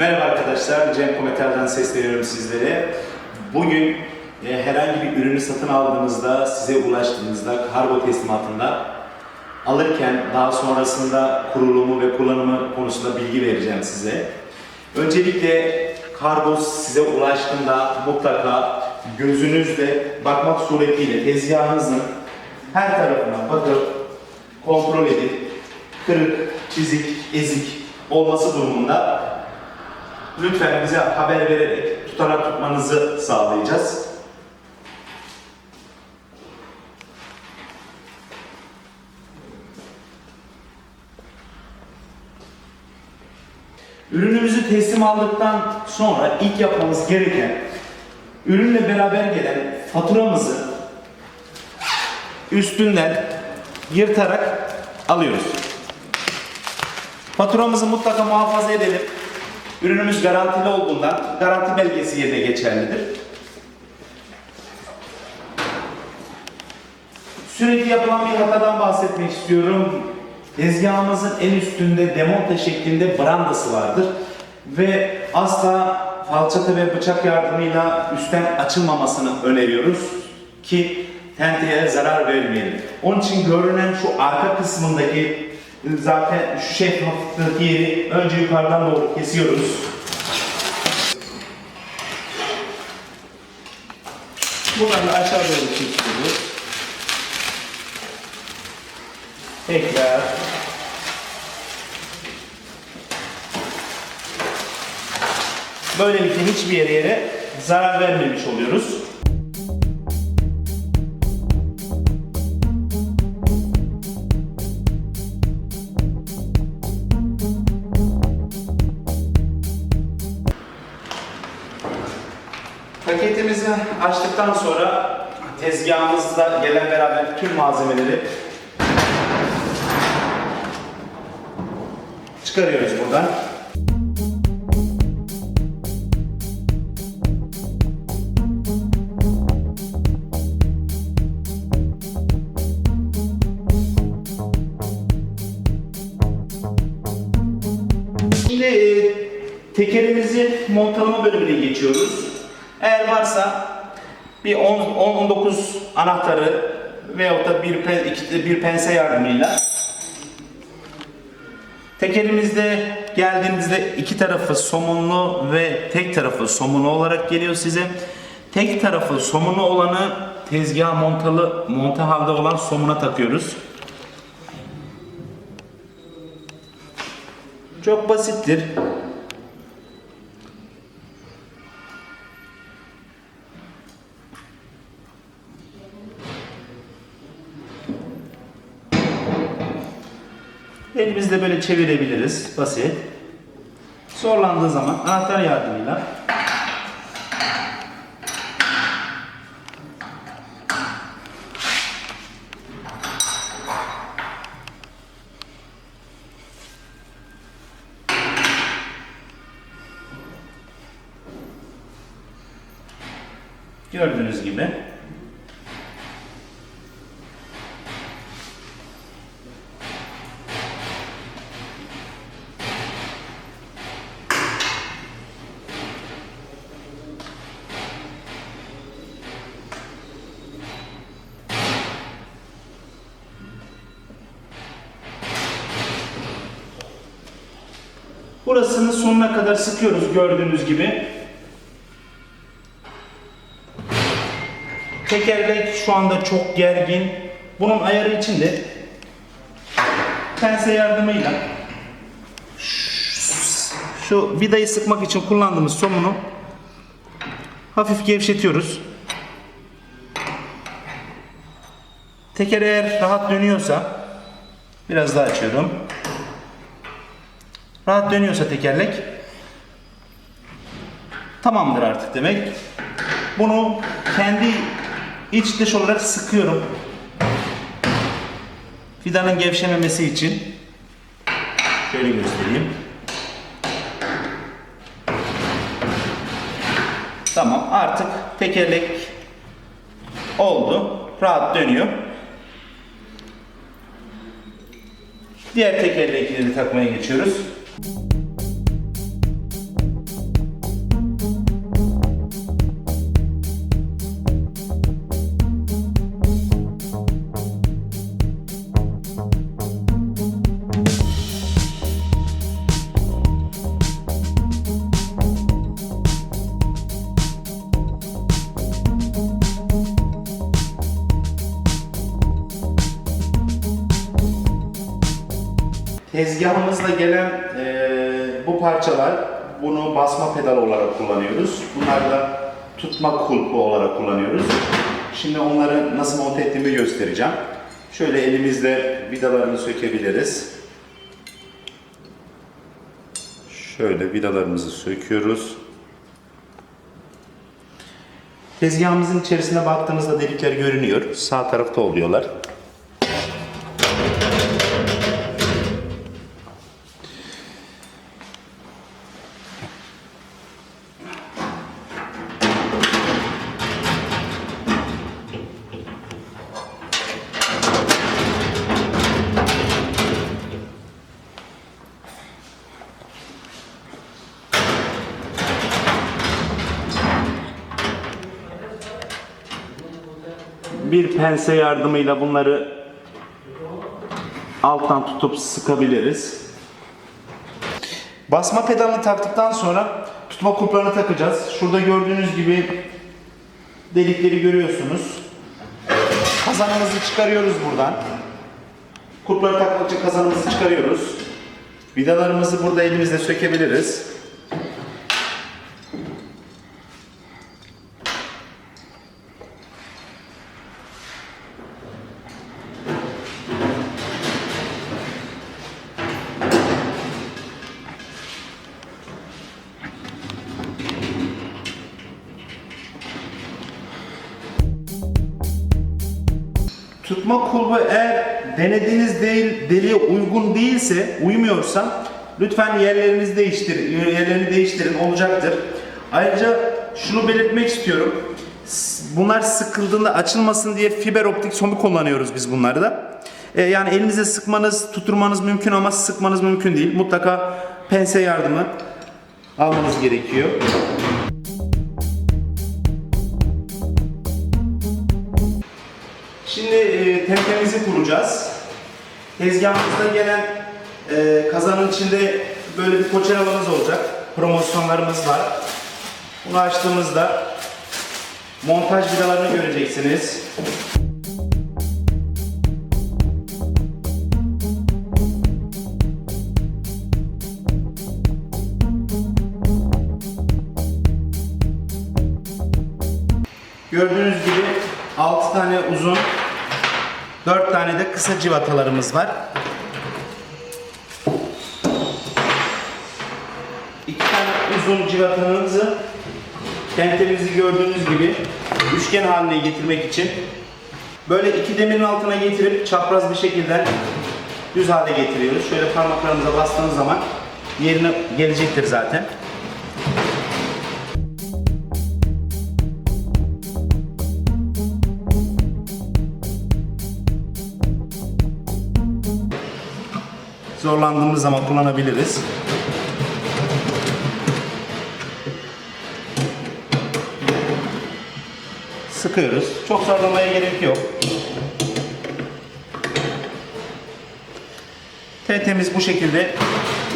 Merhaba arkadaşlar, Cem Kometer'den sesleniyorum sizlere. Bugün e, herhangi bir ürünü satın aldığınızda, size ulaştığınızda, kargo teslimatında alırken daha sonrasında kurulumu ve kullanımı konusunda bilgi vereceğim size. Öncelikle kargo size ulaştığında mutlaka gözünüzle bakmak suretiyle tezgahınızın her tarafına bakıp kontrol edip kırık, çizik, ezik olması durumunda lütfen bize haber vererek tutanak tutmanızı sağlayacağız. Ürünümüzü teslim aldıktan sonra ilk yapmamız gereken ürünle beraber gelen faturamızı üstünden yırtarak alıyoruz. Faturamızı mutlaka muhafaza edelim. Ürünümüz garantili olduğundan garanti belgesi yerine geçerlidir. Sürekli yapılan bir hatadan bahsetmek istiyorum. Tezgahımızın en üstünde demonte şeklinde brandası vardır. Ve asla falçata ve bıçak yardımıyla üstten açılmamasını öneriyoruz ki tenteye zarar vermeyelim. Onun için görünen şu arka kısmındaki zaten şu şeffaflıktaki yeri önce yukarıdan doğru kesiyoruz. Bunları aşağı doğru kesiyoruz. Tekrar Böylelikle hiçbir yere yere zarar vermemiş oluyoruz. Paketimizi açtıktan sonra tezgahımızda gelen beraber tüm malzemeleri çıkarıyoruz buradan. Şimdi e, tekerimizi montalama bölümüne geçiyoruz. Eğer varsa bir 10-19 anahtarı veyahut da bir, bir pense yardımıyla Tekerimizde geldiğinizde iki tarafı somunlu ve tek tarafı somunlu olarak geliyor size. Tek tarafı somunlu olanı tezgaha montalı, monte halde olan somuna takıyoruz. Çok basittir. Böyle çevirebiliriz. Basit. Zorlandığı zaman anahtar yardımıyla gördüğünüz gibi Burasını sonuna kadar sıkıyoruz gördüğünüz gibi. Tekerlek şu anda çok gergin. Bunun ayarı için de pense yardımıyla şu vidayı sıkmak için kullandığımız somunu hafif gevşetiyoruz. Teker eğer rahat dönüyorsa biraz daha açıyorum. Rahat dönüyorsa tekerlek tamamdır artık demek. Bunu kendi iç dış olarak sıkıyorum. Fidanın gevşememesi için. Şöyle göstereyim. Tamam artık tekerlek oldu. Rahat dönüyor. Diğer tekerlekleri takmaya geçiyoruz. you Tezgahımızda gelen eee, bu parçalar bunu basma pedalı olarak kullanıyoruz. Bunlar da tutma kulpu olarak kullanıyoruz. Şimdi onları nasıl monte ettiğimi göstereceğim. Şöyle elimizle vidalarını sökebiliriz. Şöyle vidalarımızı söküyoruz. Tezgahımızın içerisine baktığınızda delikler görünüyor. Sağ tarafta oluyorlar. Pense yardımıyla bunları alttan tutup sıkabiliriz. Basma pedalını taktıktan sonra tutma kulplarını takacağız. Şurada gördüğünüz gibi delikleri görüyorsunuz. Kazanımızı çıkarıyoruz buradan. Kulpları takmak için kazanımızı çıkarıyoruz. Vidalarımızı burada elimizle sökebiliriz. Tutma kulbu eğer denediğiniz değil, deliğe uygun değilse, uymuyorsa lütfen yerlerinizi değiştirin, yerlerini değiştirin olacaktır. Ayrıca şunu belirtmek istiyorum. Bunlar sıkıldığında açılmasın diye fiber optik somu kullanıyoruz biz bunları da. E, yani elinize sıkmanız, tutturmanız mümkün ama sıkmanız mümkün değil. Mutlaka pense yardımı almanız gerekiyor. Tempemizi kuracağız. Tezgahımızda gelen e, kazanın içinde böyle bir poçeravamız olacak. Promosyonlarımız var. Bunu açtığımızda montaj vidalarını göreceksiniz. Gördüğünüz gibi 6 tane uzun, 4 tane de kısa civatalarımız var. İki tane uzun civatamızı kentimizi gördüğünüz gibi üçgen haline getirmek için böyle iki demirin altına getirip çapraz bir şekilde düz hale getiriyoruz. Şöyle parmaklarımıza bastığınız zaman yerine gelecektir zaten. Zorlandığımız zaman kullanabiliriz. Sıkıyoruz. Çok zorlamaya gerek yok. TT'miz bu şekilde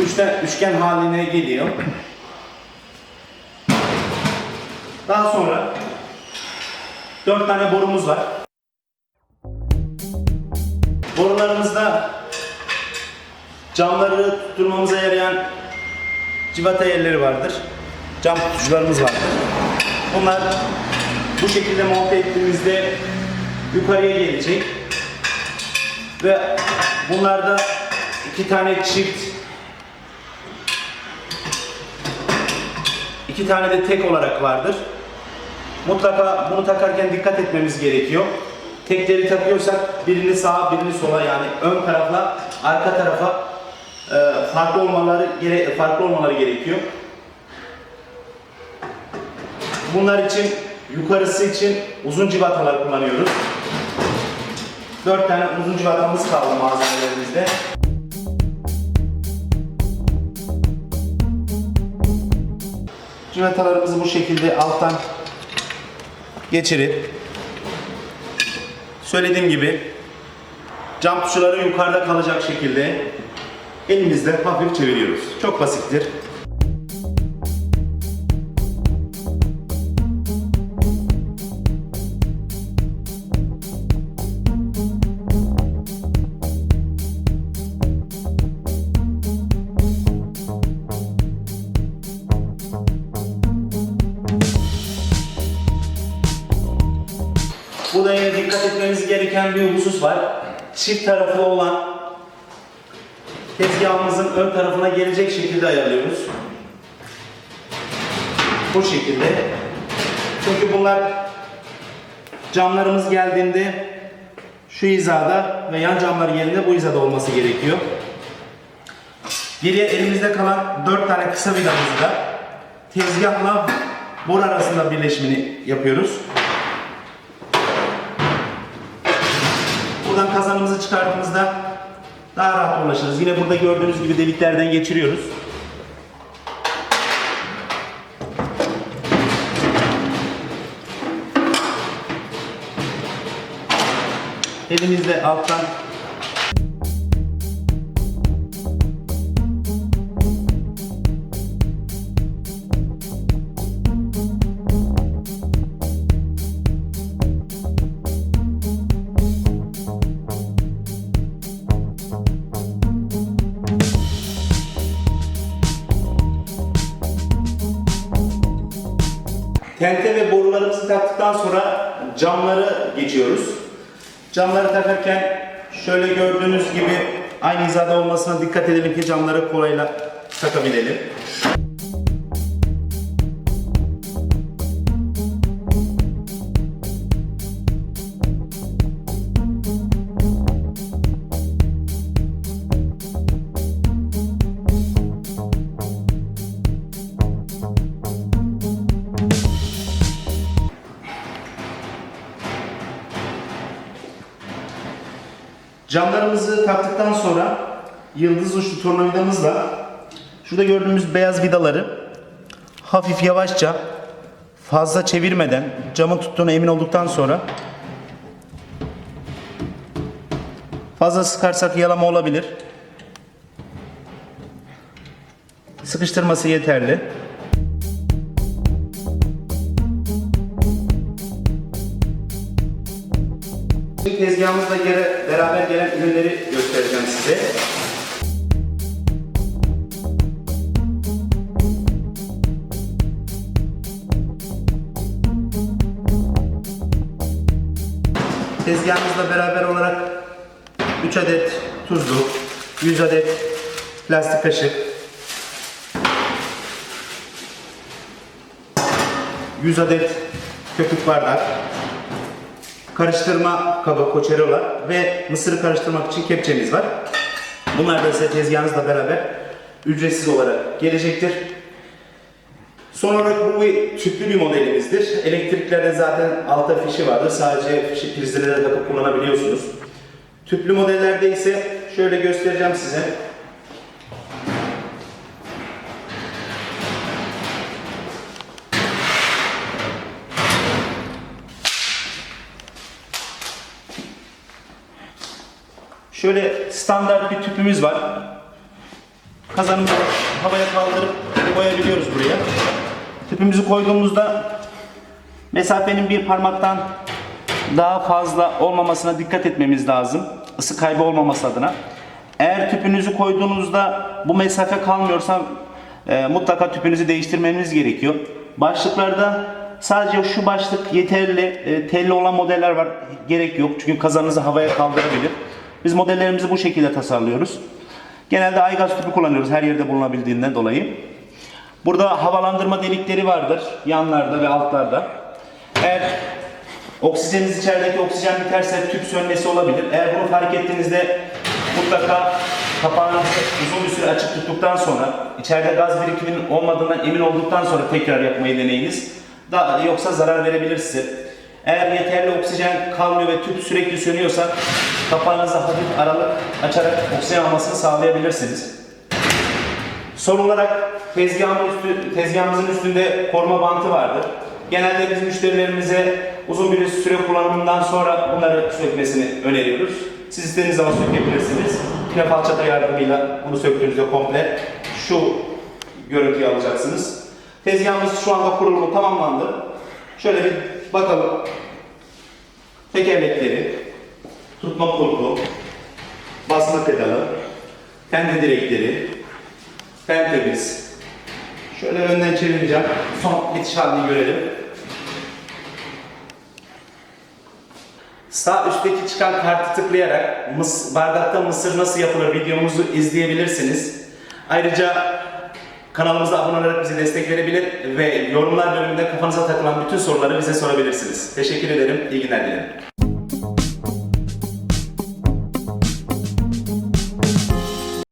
üçten, üçgen haline geliyor. Daha sonra dört tane borumuz var. Borularımızda Camları tutturmamıza yarayan civata yerleri vardır. Cam tutucularımız vardır. Bunlar bu şekilde monte ettiğimizde yukarıya gelecek. Ve bunlarda iki tane çift iki tane de tek olarak vardır. Mutlaka bunu takarken dikkat etmemiz gerekiyor. Tekleri takıyorsak birini sağa birini sola yani ön tarafla arka tarafa farklı olmaları gere farklı olmaları gerekiyor. Bunlar için yukarısı için uzun civatalar kullanıyoruz. 4 tane uzun civatamız kaldı malzemelerimizde. Civatalarımızı bu şekilde alttan geçirip söylediğim gibi cam tuşları yukarıda kalacak şekilde Elimizle hafif çeviriyoruz. Çok basittir. Burada yine dikkat etmemiz gereken bir husus var. Çift taraflı olan tezgahımızın ön tarafına gelecek şekilde ayarlıyoruz. Bu şekilde. Çünkü bunlar camlarımız geldiğinde şu hizada ve yan camların yerinde bu hizada olması gerekiyor. Geriye elimizde kalan 4 tane kısa vidamızı da tezgahla bor arasında birleşimini yapıyoruz. Buradan kazanımızı çıkardığımızda daha rahat ulaşırız. Yine burada gördüğünüz gibi deliklerden geçiriyoruz. Elimizde alttan Tente ve borularımızı taktıktan sonra camları geçiyoruz. Camları takarken şöyle gördüğünüz gibi aynı hizada olmasına dikkat edelim ki camları kolayla takabilelim. Taktıktan sonra yıldız uçlu tornavidamızla şurada gördüğümüz beyaz vidaları hafif yavaşça fazla çevirmeden camın tuttuğuna emin olduktan sonra fazla sıkarsak yalama olabilir. Sıkıştırması yeterli. Şimdi tezgahımızla gere- beraber gelen ürünleri göstereceğim size. Tezgahımızla beraber olarak 3 adet tuzluk, 100 adet plastik kaşık, 100 adet köpük bardak, karıştırma kabı koçerola ve mısırı karıştırmak için kepçemiz var. Bunlar da size tezgahınızla beraber ücretsiz olarak gelecektir. Son olarak bu bir tüplü bir modelimizdir. Elektriklerde zaten altta fişi vardır. Sadece fişi prizlere takıp kullanabiliyorsunuz. Tüplü modellerde ise şöyle göstereceğim size. Şöyle standart bir tüpümüz var. Kazanımızı havaya kaldırıp koyabiliyoruz buraya. Tüpümüzü koyduğumuzda mesafenin bir parmaktan daha fazla olmamasına dikkat etmemiz lazım. Isı kaybı olmaması adına. Eğer tüpünüzü koyduğunuzda bu mesafe kalmıyorsa e, mutlaka tüpünüzü değiştirmeniz gerekiyor. Başlıklarda sadece şu başlık yeterli, e, telli olan modeller var. Gerek yok çünkü kazanınızı havaya kaldırabilir. Biz modellerimizi bu şekilde tasarlıyoruz. Genelde aygaz tüpü kullanıyoruz her yerde bulunabildiğinden dolayı. Burada havalandırma delikleri vardır yanlarda ve altlarda. Eğer oksijeniniz içerideki oksijen biterse tüp sönmesi olabilir. Eğer bunu fark ettiğinizde mutlaka kapağınızı uzun bir süre açık tuttuktan sonra içeride gaz birikiminin olmadığından emin olduktan sonra tekrar yapmayı deneyiniz. Da, yoksa zarar verebilir size. Eğer yeterli oksijen kalmıyor ve tüp sürekli sönüyorsa kapağınızı hafif aralık açarak oksijen almasını sağlayabilirsiniz. Son olarak tezgahımın üstü, tezgahımızın üstünde koruma bantı vardır. Genelde biz müşterilerimize uzun bir süre kullanımından sonra bunları sökmesini öneriyoruz. Siz istediğiniz zaman sökebilirsiniz. Yine falçata yardımıyla bunu söktüğünüzde komple şu görüntüyü alacaksınız. Tezgahımız şu anda kurulumu tamamlandı. Şöyle bir bakalım. Tekerlekleri, tutma kulpu, basma pedalı, tende direkleri, Pentemiz. Şöyle önden çevireceğim. Son bitiş halini görelim. Sağ üstteki çıkan kartı tıklayarak mıs- bardakta mısır nasıl yapılır videomuzu izleyebilirsiniz. Ayrıca kanalımıza abone olarak bize destek verebilir ve yorumlar bölümünde kafanıza takılan bütün soruları bize sorabilirsiniz. Teşekkür ederim. İyi günler dilerim.